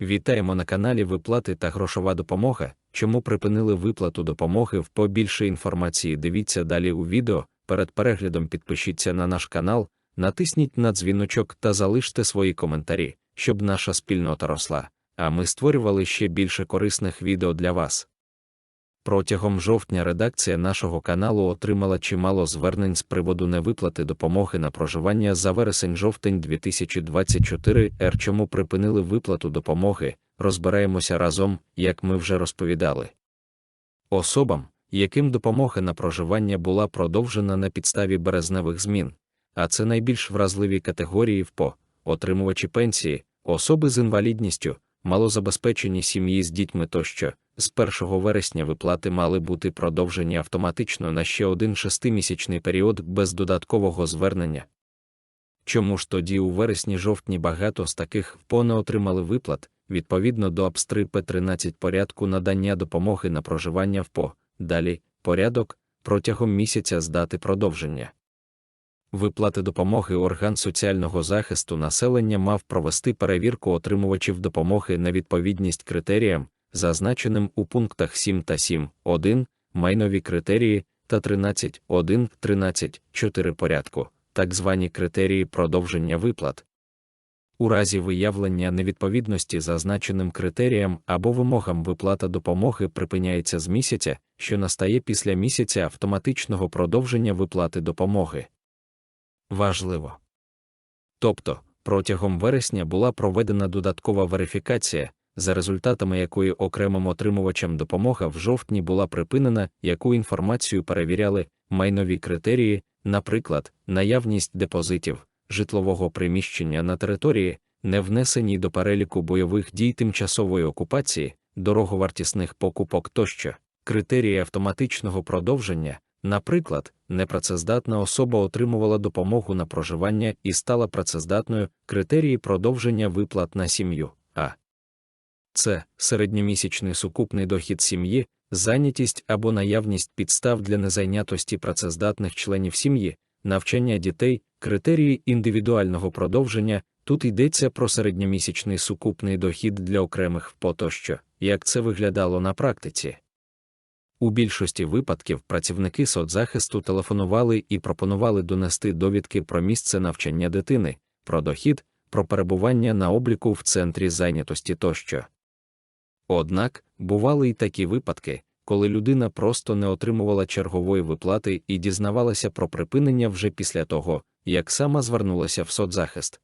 Вітаємо на каналі Виплати та грошова допомога. Чому припинили виплату допомоги в побільше інформації? Дивіться далі у відео. Перед переглядом підпишіться на наш канал, натисніть на дзвіночок та залиште свої коментарі, щоб наша спільнота росла, а ми створювали ще більше корисних відео для вас. Протягом жовтня редакція нашого каналу отримала чимало звернень з приводу невиплати допомоги на проживання за вересень-жовтень 2024 Р. Чому припинили виплату допомоги, розбираємося разом, як ми вже розповідали. Особам, яким допомога на проживання була продовжена на підставі березневих змін, а це найбільш вразливі категорії ВПО, отримувачі пенсії, особи з інвалідністю, малозабезпечені сім'ї з дітьми тощо, з 1 вересня виплати мали бути продовжені автоматично на ще один шестимісячний період без додаткового звернення. Чому ж тоді у вересні-жовтні багато з таких ВПО не отримали виплат, відповідно до АПС-3 П13 порядку надання допомоги на проживання ВПО, далі порядок протягом місяця з дати продовження. Виплати допомоги орган соціального захисту населення мав провести перевірку отримувачів допомоги на відповідність критеріям, зазначеним у пунктах 7 та 7.1, майнові критерії та 13.1, 13.4 порядку, так звані критерії продовження виплат. У разі виявлення невідповідності зазначеним критеріям або вимогам виплата допомоги припиняється з місяця, що настає після місяця автоматичного продовження виплати допомоги. Важливо. Тобто, протягом вересня була проведена додаткова верифікація, за результатами якої окремим отримувачам допомога в жовтні була припинена, яку інформацію перевіряли, майнові критерії, наприклад, наявність депозитів, житлового приміщення на території, не внесені до переліку бойових дій тимчасової окупації, дороговартісних покупок тощо, критерії автоматичного продовження. Наприклад, непрацездатна особа отримувала допомогу на проживання і стала працездатною критерії продовження виплат на сім'ю. Це середньомісячний сукупний дохід сім'ї, зайнятість або наявність підстав для незайнятості працездатних членів сім'ї, навчання дітей, критерії індивідуального продовження. Тут йдеться про середньомісячний сукупний дохід для окремих ВПО тощо, як це виглядало на практиці. У більшості випадків працівники соцзахисту телефонували і пропонували донести довідки про місце навчання дитини, про дохід, про перебування на обліку в центрі зайнятості тощо. Однак бували й такі випадки, коли людина просто не отримувала чергової виплати і дізнавалася про припинення вже після того, як сама звернулася в соцзахист.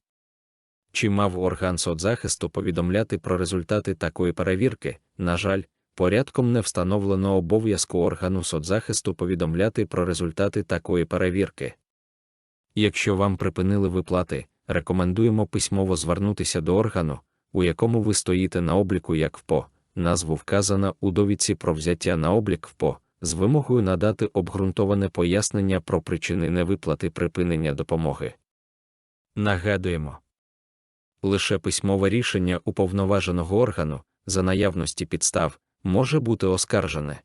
Чи мав орган соцзахисту повідомляти про результати такої перевірки, на жаль, порядком не встановлено обов'язку органу соцзахисту повідомляти про результати такої перевірки. Якщо вам припинили виплати, рекомендуємо письмово звернутися до органу, у якому ви стоїте на обліку як ВПО, назву вказана у довідці про взяття на облік ВПО, з вимогою надати обґрунтоване пояснення про причини невиплати припинення допомоги. Нагадуємо лише письмове рішення уповноваженого органу за наявності підстав може бути оскаржене.